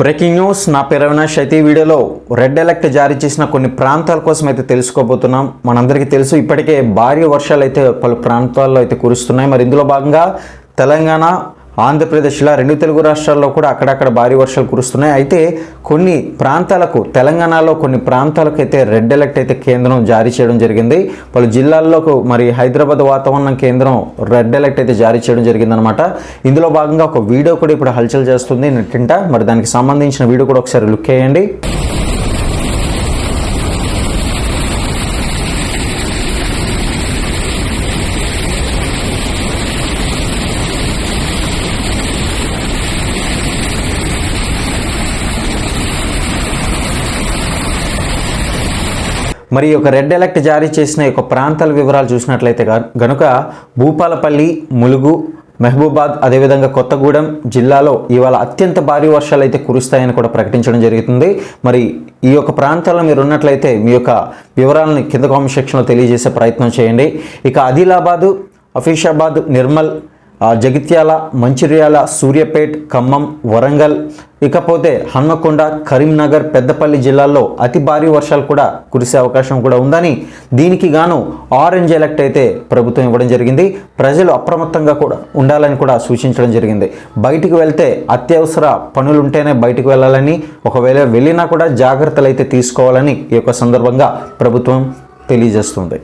Breaking news. నా పేరు అవినాష్. అయితే ఈ వీడియోలో రెడ్ అలర్ట్ జారీ చేసిన కొన్ని ప్రాంతాల కోసం అయితే తెలుసుకోబోతున్నాం. మనందరికీ తెలుసు ఇప్పటికే భారీ వర్షాలు అయితే పలు ప్రాంతాల్లో అయితే కురుస్తున్నాయి. మరి ఇందులో భాగంగా తెలంగాణ ఆంధ్రప్రదేశ్లో రెండు తెలుగు రాష్ట్రాల్లో కూడా అక్కడక్కడ భారీ వర్షాలు కురుస్తున్నాయి. అయితే కొన్ని ప్రాంతాలకు తెలంగాణలో కొన్ని ప్రాంతాలకు అయితే రెడ్ అలర్ట్ అయితే కేంద్రం జారీ చేయడం జరిగింది. పలు జిల్లాల్లోకి మరి హైదరాబాద్ వాతావరణం కేంద్రం రెడ్ అలర్ట్ అయితే జారీ చేయడం జరిగిందనమాట ఇందులో భాగంగా ఒక వీడియో కూడా ఇప్పుడు హల్చల్ చేస్తుంది. నెట్టింట మరి దానికి సంబంధించిన వీడియో కూడా ఒకసారి లుక్ వేయండి. మరి యొక్క రెడ్ అలర్ట్ జారీ చేసిన ఈ యొక్క ప్రాంతాల వివరాలు చూసినట్లయితే గనుక భూపాలపల్లి ములుగు మహబూబాద్ అదేవిధంగా కొత్తగూడెం జిల్లాలో ఇవాళ అత్యంత భారీ వర్షాలు అయితే కురుస్తాయని కూడా ప్రకటించడం జరుగుతుంది. మరి ఈ యొక్క ప్రాంతాల్లో మీరు ఉన్నట్లయితే మీ యొక్క వివరాలను కింద కామెంట్ సెక్షన్లో తెలియజేసే ప్రయత్నం చేయండి. ఇక ఆదిలాబాదు అఫీషాబాద్ నిర్మల్ జగిత్యాల మంచిర్యాల సూర్యాపేట్ ఖమ్మం వరంగల్ ఇకపోతే హన్మకొండ కరీంనగర్ పెద్దపల్లి జిల్లాల్లో అతి భారీ వర్షాలు కూడా కురిసే అవకాశం కూడా ఉందని దీనికి గాను ఆరెంజ్ ఎలక్ట్ అయితే ప్రభుత్వం ఇవ్వడం జరిగింది. ప్రజలు అప్రమత్తంగా కూడా ఉండాలని కూడా సూచించడం జరిగింది. బయటికి వెళ్తే అత్యవసర పనులు ఉంటేనే బయటికి వెళ్ళాలని ఒకవేళ వెళ్ళినా కూడా జాగ్రత్తలు అయితే తీసుకోవాలని ఈ యొక్క సందర్భంగా ప్రభుత్వం తెలియజేస్తుంది.